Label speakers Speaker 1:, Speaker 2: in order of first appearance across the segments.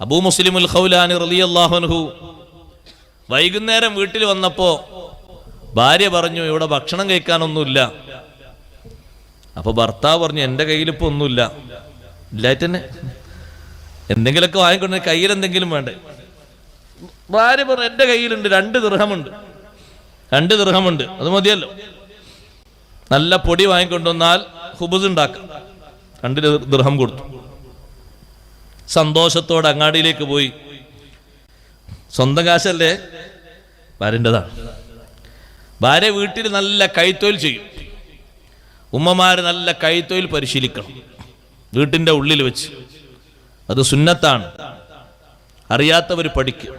Speaker 1: അബൂ മുസ്ലിമുൽ ഖൗലാനി റലിയല്ലാഹുൻഹു വൈകുന്നേരം വീട്ടിൽ വന്നപ്പോ ഭാര്യ പറഞ്ഞു ഇവിടെ ഭക്ഷണം കഴിക്കാനൊന്നുമില്ല. അപ്പൊ ഭർത്താവ് പറഞ്ഞു എന്റെ കയ്യിൽ ഇപ്പൊ ഒന്നുമില്ല. ഇല്ലായിട്ട് എന്തെങ്കിലുമൊക്കെ വാങ്ങിക്കൊണ്ട് കയ്യിൽ എന്തെങ്കിലും വേണ്ടേ. ഭാര്യ പറഞ്ഞു എന്റെ കയ്യിലുണ്ട് രണ്ട് ദൃഹമുണ്ട്. രണ്ട് ദൃഹമുണ്ട്. അത് മതിയല്ലോ. നല്ല പൊടി വാങ്ങിക്കൊണ്ടുവന്നാൽ ഹുബുസ് ഉണ്ടാക്കാം. രണ്ട് ദൃഹം കൊടുത്തു. സന്തോഷത്തോടെ അങ്ങാടിയിലേക്ക് പോയി. സ്വന്തം കാശല്ലേ? ഭാര്യന്റെതാണ് ഭാര്യ വീട്ടിൽ നല്ല കൈത്തൊഴിൽ ചെയ്യും. ഉമ്മമാർ നല്ല കൈത്തൊഴിൽ പരിശീലിക്കണം. വീട്ടിന്റെ ഉള്ളിൽ വെച്ച്. അത് സുന്നത്താണ്. അറിയാത്തവർ പഠിക്കുക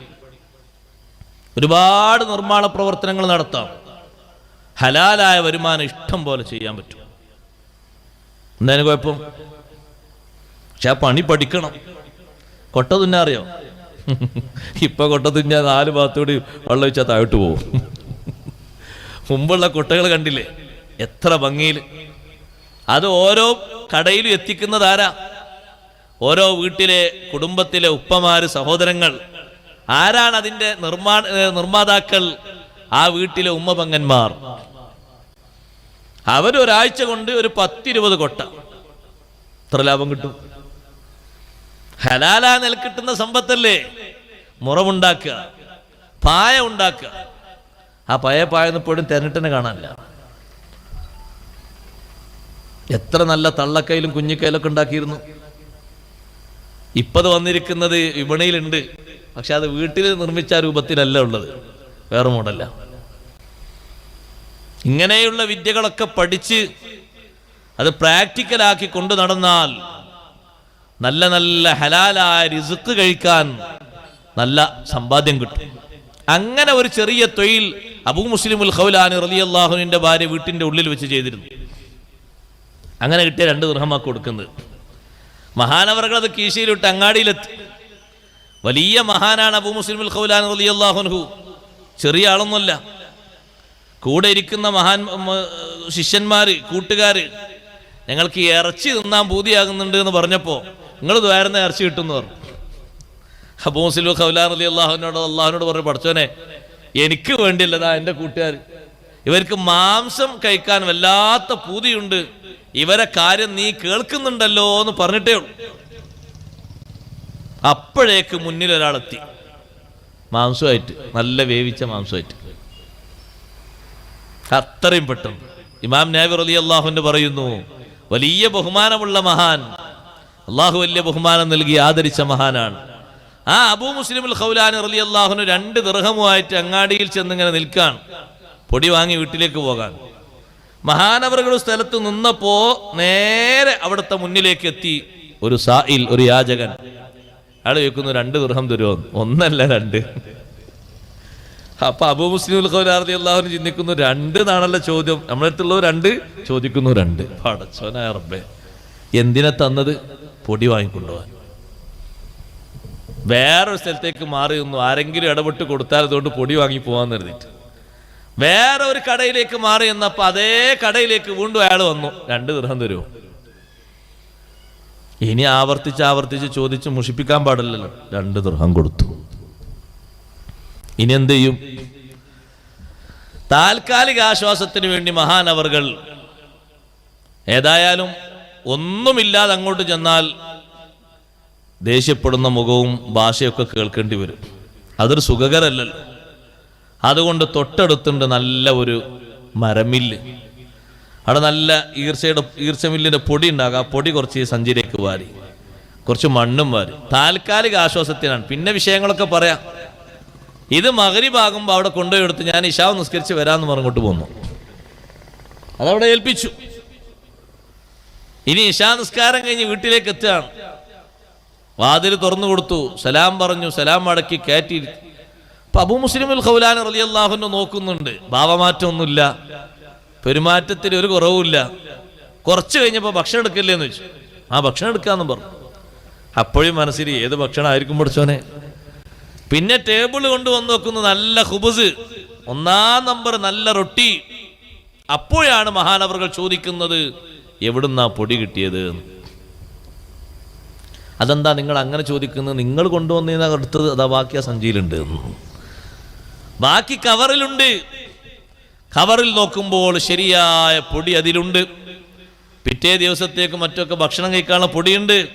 Speaker 1: ഒരുപാട് നിർമ്മാണ പ്രവർത്തനങ്ങൾ നടത്താം. ഹലാലായ വരുമാനം ഇഷ്ടം പോലെ ചെയ്യാൻ പറ്റും. എന്തായാലും കുഴപ്പം? പക്ഷെ ആ പണി പഠിക്കണം. കൊട്ട തുന്നാ അറിയോ? ഇപ്പൊ കൊട്ട തുന്ന നാല് ഭാഗത്തോടി വെള്ളം വെച്ചാൽ താഴോട്ട് പോകും. മുമ്പുള്ള കൊട്ടകൾ കണ്ടില്ലേ? എത്ര ഭംഗിയിൽ അത് ഓരോ കടയിലും എത്തിക്കുന്നതാരാ ഓരോ വീട്ടിലെ കുടുംബത്തിലെ ഉപ്പമാര് സഹോദരങ്ങൾ. ആരാണ് അതിന്റെ നിർമ്മാണ ഏ, നിർമ്മാതാക്കൾ? ആ വീട്ടിലെ ഉമ്മപങ്ങന്മാർ അവരൊരാഴ്ച കൊണ്ട് ഒരു പത്തിരുപത് കൊട്ട. എത്ര ലാഭം കിട്ടും? ഹലാലാ നിലക്കിട്ടുന്ന സമ്പത്തല്ലേ? മുറമുണ്ടാക്കുക പായ ഉണ്ടാക്കുക. ആ പായ പായൊന്നും ഇപ്പോഴും തെരഞ്ഞിട്ടെന്നെ കാണാനില്ല. എത്ര നല്ല തള്ളക്കയിലും കുഞ്ഞിക്കയിലൊക്കെ ഉണ്ടാക്കിയിരുന്നു. ഇപ്പത് വന്നിരിക്കുന്നത് വിപണിയിലുണ്ട്. പക്ഷെ അത് വീട്ടിൽ നിർമ്മിച്ച രൂപത്തിലല്ല ഉള്ളത്. വേറെ മോഡല്ല ഇങ്ങനെയുള്ള വിദ്യകളൊക്കെ പഠിച്ച് അത് പ്രാക്ടിക്കലാക്കി കൊണ്ടു നടന്നാൽ നല്ല നല്ല ഹലാലായ റിസുക്ക് കഴിക്കാൻ നല്ല സമ്പാദ്യം കിട്ടും. അങ്ങനെ ഒരു ചെറിയ തൊഴിൽ അബൂ മുസ്ലിമുൽ ഖൗലാനി അള്ളാഹുവിന്റെ ഭാര്യ വീട്ടിന്റെ ഉള്ളിൽ വെച്ച് ചെയ്തിരുന്നു. അങ്ങനെ കിട്ടിയ രണ്ട് ഗൃഹമാക്കി കൊടുക്കുന്നത്. മഹാനവർകൾ അത് കീശയിലിട്ട് അങ്ങാടിയിലെത്തി. വലിയ മഹാനാണ് അബൂ മുസ്ലിമുൽ ഖൗലാൻ റളിയല്ലാഹുൻഹു ചെറിയ ആളൊന്നുമല്ല. കൂടെ ഇരിക്കുന്ന മഹാൻ ശിഷ്യന്മാർ കൂട്ടുകാര് ഞങ്ങൾക്ക് ഇറച്ചി തിന്നാൻ പൂതിയാകുന്നുണ്ട് എന്ന് പറഞ്ഞപ്പോ നിങ്ങൾ ദ്വാരുന്ന ഇറച്ചി കിട്ടുമെന്ന് പറഞ്ഞു. മുസ്ലിം ഖൗലാർ അലി അള്ളാഹുവിനോട് അള്ളാഹുവിനോട് പറഞ്ഞു പഠിച്ചോനെ എനിക്ക് വേണ്ടിയില്ലതാ എന്റെ കൂട്ടുകാർ ഇവർക്ക് മാംസം കഴിക്കാൻ വല്ലാത്ത പൂതിയുണ്ട്. ഇവരെ കാര്യം നീ കേൾക്കുന്നുണ്ടല്ലോ എന്ന് പറഞ്ഞിട്ടേ ഉള്ളൂ. അപ്പോഴേക്ക് മുന്നിൽ ഒരാളെത്തി. മാംസമായിട്ട് നല്ല വേവിച്ച മാംസമായിട്ട്. അത്രയും പെട്ടെന്ന്. ഇമാം നാബിർ അലി അള്ളാഹുവിന്റെ പറയുന്നു വലിയ ബഹുമാനമുള്ള മഹാൻ അള്ളാഹു വലിയ ബഹുമാനം നൽകി ആദരിച്ച മഹാനാണ്. ആ അബൂ മുസ്ലിമുൽ ഖൗലാൻ റലി അള്ളാഹുന് രണ്ട് ദൃഹമുമായിട്ട് അങ്ങാടിയിൽ ചെന്നിങ്ങനെ നിൽക്കാൻ പൊടി വാങ്ങി വീട്ടിലേക്ക് പോകാൻ. മഹാനവറുകൾ സ്ഥലത്ത് നിന്നപ്പോ നേരെ അവിടുത്തെ മുന്നിലേക്ക് എത്തി ഒരു സായിൽ ഒരു യാചകൻ. അയാൾ ചോദിക്കുന്നു രണ്ട് ദൃഹം തരുമോ ഒന്നല്ല രണ്ട്. അപ്പൊ അബൂ മുസ്ലിം ഖൗലാർദി അള്ളാഹുന് ചിന്തിക്കുന്നു രണ്ട് എന്നാണല്ലോ ചോദ്യം. നമ്മുടെ രണ്ട്? ചോദിക്കുന്നു രണ്ട്. പടച്ചോനായ റബ്ബേ. എന്തിനെ തന്നത്? പൊടി വാങ്ങിക്കൊണ്ടുപോകാൻ. വേറൊരു സ്ഥലത്തേക്ക് മാറി നിന്നു. ആരെങ്കിലും ഇടപെട്ട് കൊടുത്താൽ അതുകൊണ്ട് പൊടി വാങ്ങി പോകാൻ കരുതിയിട്ട്. വേറെ ഒരു കടയിലേക്ക് മാറി എന്നപ്പോൾ അതേ കടയിലേക്ക് വീണ്ടും അയാൾ വന്നു. രണ്ട് ദൃഹം തരുമോ ഇനി ആവർത്തിച്ച് ആവർത്തിച്ച് ചോദിച്ച് മുഷിപ്പിക്കാൻ പാടില്ലല്ലോ. രണ്ട് ദൃഹം കൊടുത്തു. ഇനി എന്ത് ചെയ്യും? താൽക്കാലിക ആശ്വാസത്തിന് വേണ്ടി മഹാനവറുകൾ ഏതായാലും ഒന്നുമില്ലാതെ അങ്ങോട്ട് ചെന്നാൽ ദേഷ്യപ്പെടുന്ന മുഖവും ഭാഷയൊക്കെ കേൾക്കേണ്ടി വരും. അതൊരു സുഖകരല്ലല്ലോ. അതുകൊണ്ട് തൊട്ടടുത്തുണ്ട് നല്ല ഒരു മരമില്ല്. അവിടെ നല്ല ഈർച്ചയുടെ ഈർച്ചമില്ലിന്റെ പൊടി ഉണ്ടാകും. ആ പൊടി കുറച്ച് സഞ്ചിയിലേക്ക് വാരി. കുറച്ച് മണ്ണും വാരി. താൽക്കാലിക ആശ്വാസത്തിനാണ്. പിന്നെ വിഷയങ്ങളൊക്കെ പറയാം. ഇത് മകരിഭാകുമ്പോൾ അവിടെ കൊണ്ടുപോയി എടുത്ത് ഞാൻ ഇഷാവ് നിസ്കരിച്ച് വരാമെന്ന് പറഞ്ഞിട്ട് പോന്നു. അതവിടെ ഏൽപ്പിച്ചു. ഇനി ഇഷാ നിസ്കാരം കഴിഞ്ഞ് വീട്ടിലേക്ക് എത്തുകയാണ്. വാതിൽ തുറന്നു കൊടുത്തു സലാം പറഞ്ഞു സലാം മടക്കി കയറ്റി അപ്പൊ അബു മുസ്ലിമുൽ ഖൗലാൻ റലി അള്ളാഹുനെ നോക്കുന്നുണ്ട് ഭാവമാറ്റമൊന്നുമില്ല പെരുമാറ്റത്തിൽ ഒരു കുറവുമില്ല. കുറച്ച് കഴിഞ്ഞപ്പോൾ ഭക്ഷണം എടുക്കില്ലേ എന്ന് വെച്ചു ആ ഭക്ഷണം എടുക്കാന്ന് പറഞ്ഞു. അപ്പോഴും മനസ്സിൽ ഏത് ഭക്ഷണം ആയിരിക്കും പഠിച്ചോനെ? പിന്നെ ടേബിൾ കൊണ്ടുവന്ന് വന്ന് വെക്കുന്നു നല്ല ഹുബസ് ഒന്നാം നമ്പർ നല്ല റൊട്ടി. അപ്പോഴാണ് മഹാനവറുകൾ ചോദിക്കുന്നത് എവിടുന്നാ പൊടി കിട്ടിയത് അതെന്താ നിങ്ങൾ അങ്ങനെ ചോദിക്കുന്നത്? നിങ്ങൾ കൊണ്ടുവന്നതിന് അടുത്തത് അതാ ബാക്കി ആ സഞ്ചിയിലുണ്ട്. ബാക്കി കവറിലുണ്ട്. കവറിൽ നോക്കുമ്പോൾ ശരിയായ പൊടി അതിലുണ്ട്. പിറ്റേ ദിവസത്തേക്ക് മറ്റൊക്കെ ഭക്ഷണം കഴിക്കാനുള്ള പൊടിയുണ്ട്.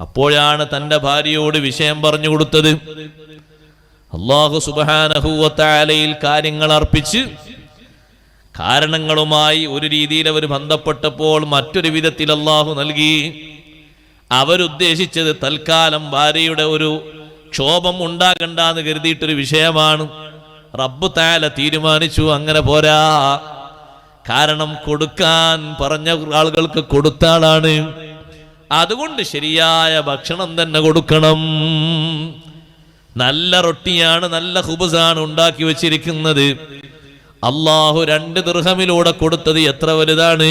Speaker 1: അപ്പോഴാണ് തന്റെ ഭാര്യയോട് വിഷയം പറഞ്ഞു കൊടുത്തത്. അള്ളാഹു സുബാനഹൂവത്താലയിൽ കാര്യങ്ങൾ അർപ്പിച്ച് കാരണങ്ങളുമായി ഒരു രീതിയിൽ അവർ ബന്ധപ്പെട്ടപ്പോൾ മറ്റൊരു വിധത്തിൽ അള്ളാഹു നൽകി. അവരുദ്ദേശിച്ചത് തൽക്കാലം ഭാര്യയുടെ ഒരു ക്ഷോഭം ഉണ്ടാകണ്ട എന്ന് കരുതിയിട്ടൊരു വിഷയമാണ്. റബ്ബ് താല തീരുമാനിച്ചു അങ്ങനെ പോരാ. കാരണം കൊടുക്കാൻ പറഞ്ഞ ആളുകൾക്ക് കൊടുത്ത ആളാണ്. അതുകൊണ്ട് ശരിയായ ഭക്ഷണം തന്നെ കൊടുക്കണം. നല്ല റൊട്ടിയാണ് നല്ല ഹുബസാണ് ഉണ്ടാക്കി വെച്ചിരിക്കുന്നത്. അള്ളാഹു രണ്ട് ദൃഹമിലൂടെ കൊടുത്തത് എത്ര വലുതാണ്?